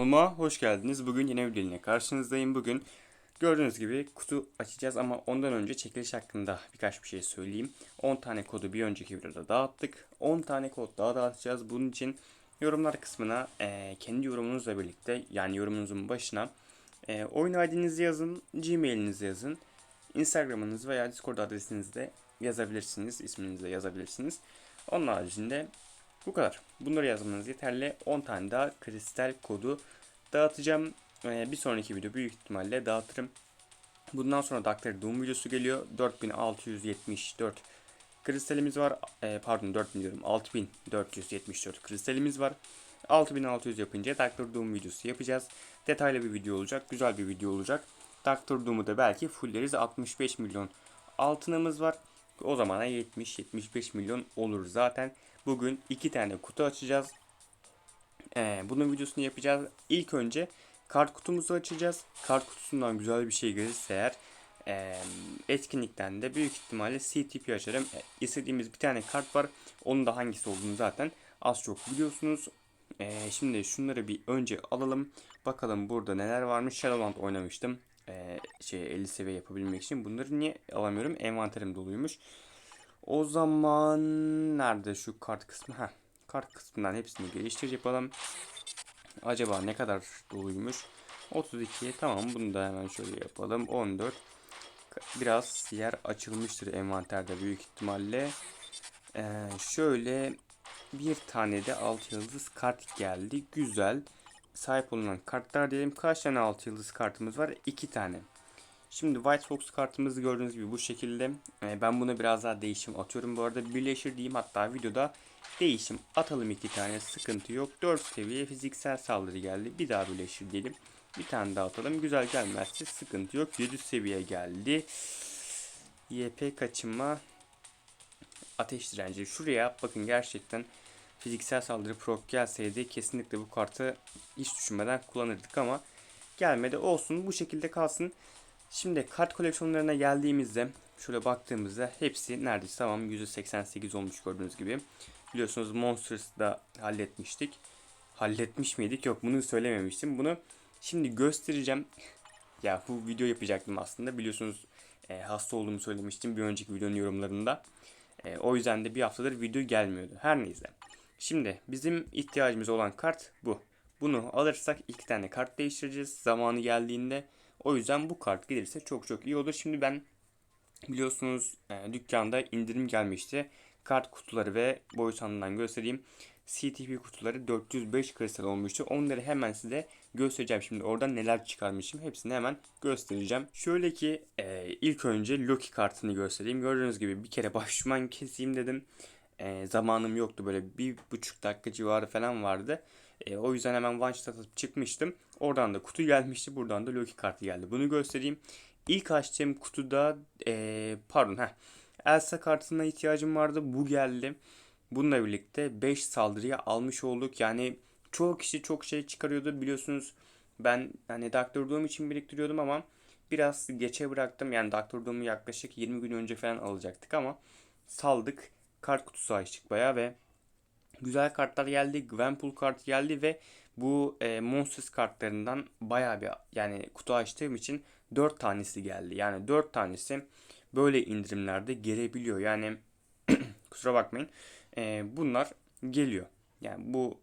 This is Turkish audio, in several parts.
Kanalıma hoş geldiniz. Bugün yine bir videoyla karşınızdayım. Bugün gördüğünüz gibi kutu açacağız ama ondan önce çekiliş hakkında birkaç bir şey söyleyeyim. 10 tane kodu bir önceki videoda dağıttık. 10 tane kod daha dağıtacağız. Bunun için yorumlar kısmına e, kendi yorumunuzla birlikte yani yorumunuzun başına e, oyun ID'nizi yazın, Gmail'inizi yazın, Instagram'ınız veya Discord adresinizi de yazabilirsiniz. isminizi de yazabilirsiniz. Onun haricinde bu kadar. Bunları yazmanız yeterli. 10 tane daha kristal kodu dağıtacağım. Ee, bir sonraki video büyük ihtimalle dağıtırım. Bundan sonra Doctor Doom videosu geliyor. 4674 kristalimiz var. Ee, pardon 4000 diyorum. 6474 kristalimiz var. 6600 yapınca Doctor Doom videosu yapacağız. Detaylı bir video olacak. Güzel bir video olacak. Doctor Doom'u da belki fulleriz. 65 milyon altınımız var. O zamana 70-75 milyon olur zaten. Bugün iki tane kutu açacağız. Ee, bunun videosunu yapacağız. İlk önce kart kutumuzu açacağız. Kart kutusundan güzel bir şey gelirse eğer e, etkinlikten de büyük ihtimalle CTP açarım. E, istediğimiz bir tane kart var. Onun da hangisi olduğunu zaten az çok biliyorsunuz. E, şimdi şunları bir önce alalım. Bakalım burada neler varmış. Shadowland oynamıştım. E, şey 50 seviye yapabilmek için. Bunları niye alamıyorum? Envanterim doluymuş. O zaman nerede şu kart kısmı? Ha, kart kısmından hepsini geliştir yapalım. Acaba ne kadar doluymuş? 32. Tamam bunu da hemen şöyle yapalım. 14. Biraz yer açılmıştır envanterde büyük ihtimalle. Ee, şöyle bir tane de 6 yıldız kart geldi. Güzel. Sahip olunan kartlar diyelim. Kaç tane 6 yıldız kartımız var? 2 tane. Şimdi White Fox kartımızı gördüğünüz gibi bu şekilde. Ee, ben buna biraz daha değişim atıyorum. Bu arada birleşir diyeyim hatta videoda değişim atalım iki tane sıkıntı yok. 4 seviye fiziksel saldırı geldi. Bir daha birleşir diyelim. Bir tane daha atalım. Güzel gelmezse sıkıntı yok. 7 seviye geldi. YP kaçınma ateş direnci. Şuraya bakın gerçekten fiziksel saldırı proc gelseydi kesinlikle bu kartı hiç düşünmeden kullanırdık ama gelmedi. Olsun bu şekilde kalsın. Şimdi kart koleksiyonlarına geldiğimizde şöyle baktığımızda hepsi neredeyse tamam %88 olmuş gördüğünüz gibi. Biliyorsunuz Monsters'da halletmiştik. Halletmiş miydik? Yok bunu söylememiştim. Bunu şimdi göstereceğim. Ya bu video yapacaktım aslında. Biliyorsunuz e, hasta olduğumu söylemiştim bir önceki videonun yorumlarında. E, o yüzden de bir haftadır video gelmiyordu. Her neyse. Şimdi bizim ihtiyacımız olan kart bu. Bunu alırsak iki tane kart değiştireceğiz zamanı geldiğinde. O yüzden bu kart gelirse çok çok iyi olur. Şimdi ben biliyorsunuz e, dükkanda indirim gelmişti. Kart kutuları ve boyut anından göstereyim. CTP kutuları 405 kristal olmuştu. Onları hemen size göstereceğim. Şimdi oradan neler çıkarmışım hepsini hemen göstereceğim. Şöyle ki e, ilk önce Loki kartını göstereyim. Gördüğünüz gibi bir kere başman keseyim dedim. E, zamanım yoktu böyle bir buçuk dakika civarı falan vardı. E, o yüzden hemen one shot atıp çıkmıştım. Oradan da kutu gelmişti. Buradan da Loki kartı geldi. Bunu göstereyim. İlk açtığım kutuda e, pardon ha Elsa kartına ihtiyacım vardı. Bu geldi. Bununla birlikte 5 saldırıya almış olduk. Yani çoğu kişi çok şey çıkarıyordu. Biliyorsunuz ben hani Doctor Doom için biriktiriyordum ama biraz geçe bıraktım. Yani Doctor Doom'u yaklaşık 20 gün önce falan alacaktık ama saldık. Kart kutusu açtık bayağı ve güzel kartlar geldi. Gwenpool kart geldi ve bu e, Monsters kartlarından bayağı bir yani kutu açtığım için 4 tanesi geldi. Yani 4 tanesi böyle indirimlerde gelebiliyor. Yani kusura bakmayın. E, bunlar geliyor. Yani bu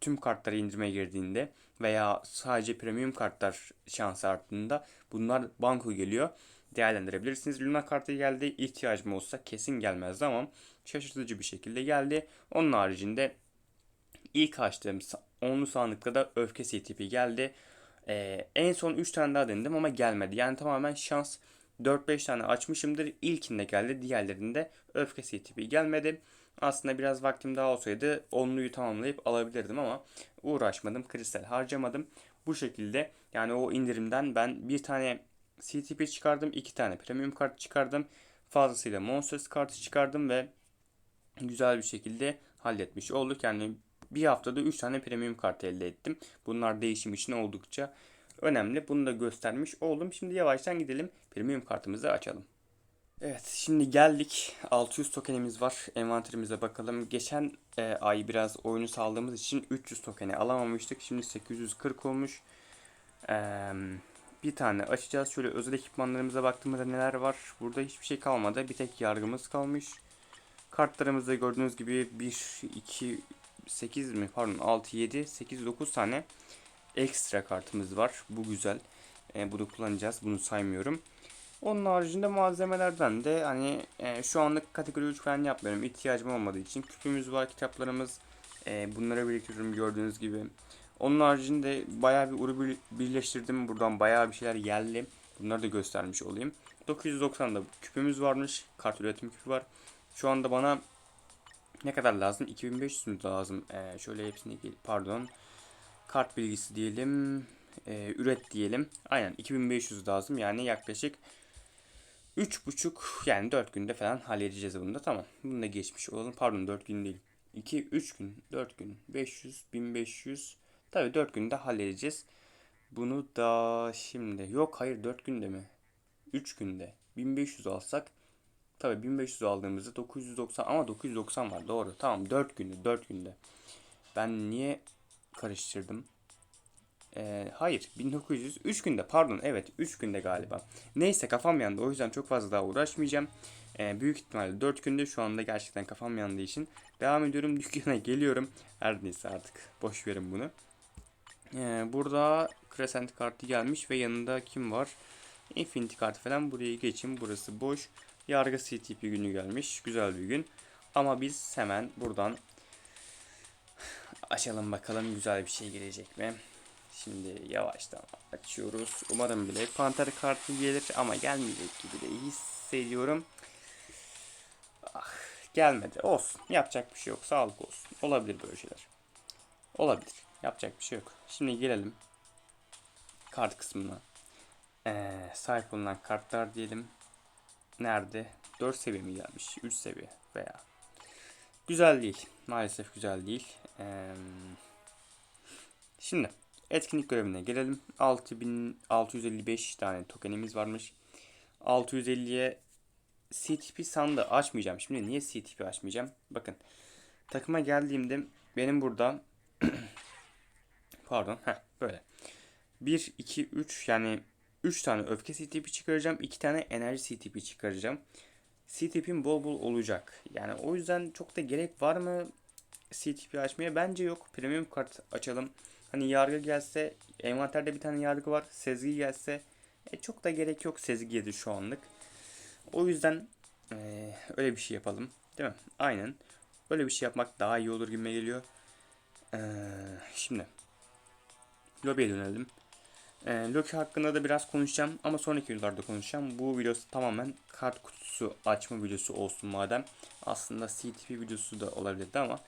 tüm kartları indirime girdiğinde veya sadece premium kartlar şansı arttığında bunlar banko geliyor. Değerlendirebilirsiniz. Luna kartı geldi. İhtiyacım olsa kesin gelmezdi ama şaşırtıcı bir şekilde geldi. Onun haricinde ilk açtığım onlu sandıkta da öfke CTP geldi. Ee, en son 3 tane daha denedim ama gelmedi. Yani tamamen şans 4-5 tane açmışımdır. İlkinde geldi. Diğerlerinde öfke CTP gelmedi. Aslında biraz vaktim daha olsaydı onluyu tamamlayıp alabilirdim ama uğraşmadım. Kristal harcamadım. Bu şekilde yani o indirimden ben bir tane CTP çıkardım. iki tane premium kart çıkardım. Fazlasıyla Monsters kartı çıkardım ve güzel bir şekilde halletmiş olduk. Yani bir haftada 3 tane premium kart elde ettim. Bunlar değişim için oldukça önemli. Bunu da göstermiş oldum. Şimdi yavaştan gidelim premium kartımızı açalım. Evet şimdi geldik 600 tokenimiz var envanterimize bakalım. Geçen e, ay biraz oyunu saldığımız için 300 tokeni alamamıştık. Şimdi 840 olmuş. Eee, bir tane açacağız. Şöyle özel ekipmanlarımıza baktığımızda neler var. Burada hiçbir şey kalmadı. Bir tek yargımız kalmış. Kartlarımızda gördüğünüz gibi 1, 2, 8 mi pardon 6, 7, 8, 9 tane ekstra kartımız var. Bu güzel. E, bunu kullanacağız. Bunu saymıyorum. Onun haricinde malzemelerden de hani e, şu anlık kategori 3 falan yapmıyorum. İhtiyacım olmadığı için. Küpümüz var, kitaplarımız. E, bunları biriktiriyorum gördüğünüz gibi. Onun haricinde bayağı bir uru bir- birleştirdim. Buradan bayağı bir şeyler geldi. Bunları da göstermiş olayım. 990'da küpümüz varmış. Kart üretim küpü var. Şu anda bana ne kadar lazım? 2500 mü lazım? E, şöyle hepsini pardon. Kart bilgisi diyelim. E, üret diyelim. Aynen 2500 lazım. Yani yaklaşık 3,5 yani 4 günde falan halledeceğiz bunu da tamam. Bunu da geçmiş olalım. Pardon 4 gün değil. 2 3 gün, 4 gün, 500, 1500. Tabii 4 günde halledeceğiz. Bunu da şimdi yok hayır 4 günde mi? 3 günde 1500 alsak tabii 1500 aldığımızda 990 ama 990 var doğru. Tamam 4 günde 4 günde. Ben niye karıştırdım? Ee, hayır 1900 3 günde pardon evet 3 günde galiba. Neyse kafam yandı o yüzden çok fazla daha uğraşmayacağım. Ee, büyük ihtimalle 4 günde şu anda gerçekten kafam yandığı için devam ediyorum dükkana geliyorum. Her neyse artık boş verin bunu. Ee, burada Crescent kartı gelmiş ve yanında kim var? Infinity kartı falan buraya geçin burası boş. Yargı CTP günü gelmiş güzel bir gün. Ama biz hemen buradan açalım bakalım güzel bir şey gelecek mi? Şimdi yavaştan açıyoruz. Umarım bile Panther kartı gelir ama gelmeyecek gibi de hissediyorum. Ah, gelmedi. Olsun. Yapacak bir şey yok. Sağlık olsun. Olabilir böyle şeyler. Olabilir. Yapacak bir şey yok. Şimdi gelelim kart kısmına. Ee, sahip olunan kartlar diyelim. Nerede? 4 seviye mi gelmiş? 3 seviye veya. Güzel değil. Maalesef güzel değil. Ee, şimdi Etkinlik görevine gelelim. 6655 tane tokenimiz varmış. 650'ye CTP sandığı açmayacağım. Şimdi niye CTP açmayacağım? Bakın. Takıma geldiğimde benim burada pardon heh, böyle. 1, 2, 3 yani 3 tane öfke CTP çıkaracağım. 2 tane enerji CTP çıkaracağım. CTP'm bol bol olacak. Yani o yüzden çok da gerek var mı CTP açmaya? Bence yok. Premium kart açalım. Hani yargı gelse envanterde bir tane yargı var. Sezgi gelse e, çok da gerek yok sezgiye de şu anlık. O yüzden e, öyle bir şey yapalım. Değil mi? Aynen. Öyle bir şey yapmak daha iyi olur gibi geliyor. E, şimdi lobiye dönelim. E, Loki hakkında da biraz konuşacağım ama sonraki videolarda konuşacağım. Bu videosu tamamen kart kutusu açma videosu olsun madem. Aslında CTP videosu da olabilirdi ama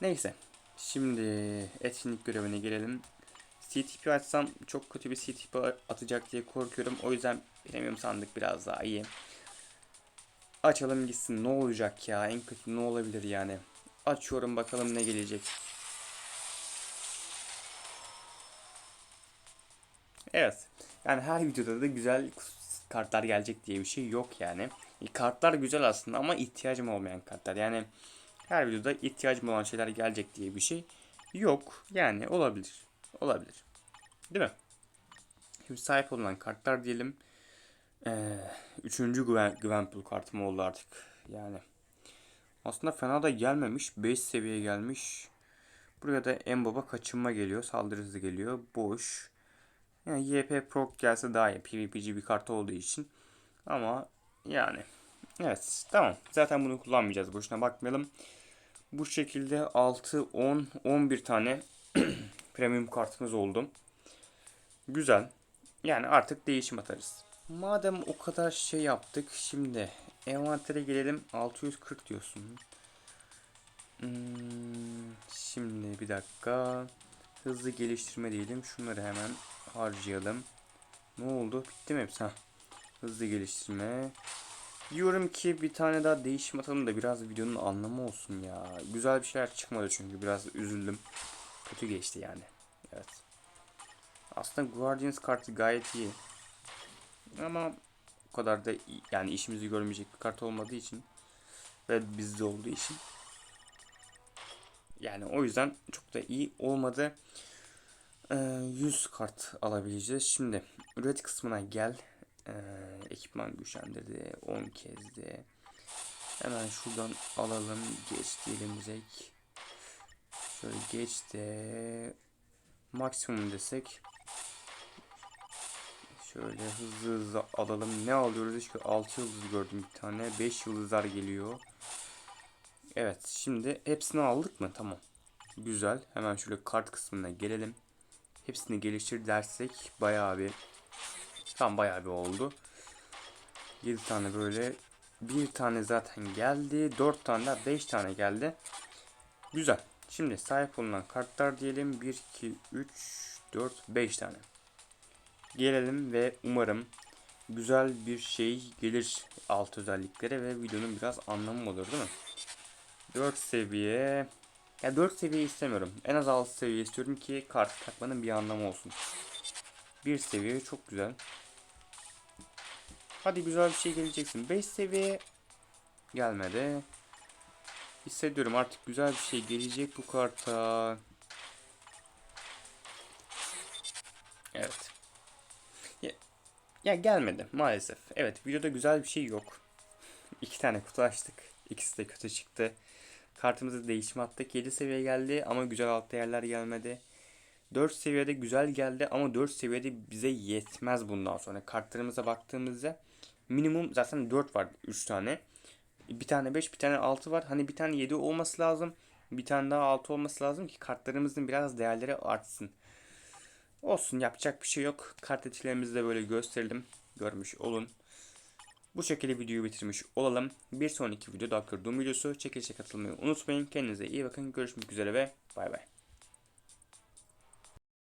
neyse. Şimdi etkinlik görevine gelelim. CTP açsam çok kötü bir CTP atacak diye korkuyorum. O yüzden premium sandık biraz daha iyi. Açalım gitsin. Ne olacak ya? En kötü ne olabilir yani? Açıyorum bakalım ne gelecek. Evet. Yani her videoda da güzel kartlar gelecek diye bir şey yok yani. Kartlar güzel aslında ama ihtiyacım olmayan kartlar. Yani her videoda ihtiyacım olan şeyler gelecek diye bir şey yok. Yani olabilir. Olabilir. Değil mi? Şimdi sahip olunan kartlar diyelim. Ee, üçüncü güven, Gwenpool kartım oldu artık. Yani aslında fena da gelmemiş. 5 seviye gelmiş. Buraya da en baba kaçınma geliyor. Saldırı hızı geliyor. Boş. Yani YP Pro gelse daha iyi. PvP'ci bir kart olduğu için. Ama yani Evet tamam. Zaten bunu kullanmayacağız. Boşuna bakmayalım. Bu şekilde 6, 10, 11 tane premium kartımız oldu. Güzel. Yani artık değişim atarız. Madem o kadar şey yaptık. Şimdi envantere gelelim. 640 diyorsun. Hmm, şimdi bir dakika. Hızlı geliştirme diyelim. Şunları hemen harcayalım. Ne oldu? Bitti mi hepsi? Heh. Hızlı geliştirme. Diyorum ki bir tane daha değişim atalım da biraz videonun anlamı olsun ya. Güzel bir şeyler çıkmadı çünkü biraz üzüldüm. Kötü geçti yani. Evet. Aslında Guardians kartı gayet iyi. Ama kadar da i- yani işimizi görmeyecek bir kart olmadığı için ve bizde olduğu için yani o yüzden çok da iyi olmadı. Ee, 100 kart alabileceğiz. Şimdi üret kısmına gel. Ee, ekipman güçlendirdi 10 kez de. Hemen şuradan alalım. Geç diyelim direkt. Şöyle geç de maksimum desek. Şöyle hızlı hızlı alalım. Ne alıyoruz? İşte 6 yıldız gördüm bir tane. 5 yıldızlar geliyor. Evet şimdi hepsini aldık mı? Tamam. Güzel. Hemen şöyle kart kısmına gelelim. Hepsini geliştir dersek bayağı bir tam bayağı bir oldu. 7 tane böyle bir tane zaten geldi. 4 tane daha 5 tane geldi. Güzel. Şimdi sahip olunan kartlar diyelim. 1, 2, 3, 4, 5 tane. Gelelim ve umarım güzel bir şey gelir alt özelliklere ve videonun biraz anlamı olur değil mi? 4 seviye. Ya 4 seviye istemiyorum. En az 6 seviye istiyorum ki kart takmanın bir anlamı olsun. 1 seviye çok güzel. Hadi güzel bir şey geleceksin. 5 seviye gelmedi. Hissediyorum artık güzel bir şey gelecek bu karta. Evet. Ya, ya gelmedi maalesef. Evet videoda güzel bir şey yok. İki tane kutu açtık. İkisi de kötü çıktı. Kartımızı değişim attık. 7 seviye geldi ama güzel alt değerler gelmedi. 4 seviyede güzel geldi ama 4 seviyede bize yetmez bundan sonra. Kartlarımıza baktığımızda minimum zaten 4 var 3 tane. Bir tane 5 bir tane 6 var. Hani bir tane 7 olması lazım. Bir tane daha 6 olması lazım ki kartlarımızın biraz değerleri artsın. Olsun yapacak bir şey yok. Kart etilerimizi de böyle gösterelim. Görmüş olun. Bu şekilde videoyu bitirmiş olalım. Bir sonraki videoda Akır Doom videosu. Çekilişe katılmayı unutmayın. Kendinize iyi bakın. Görüşmek üzere ve bay bay.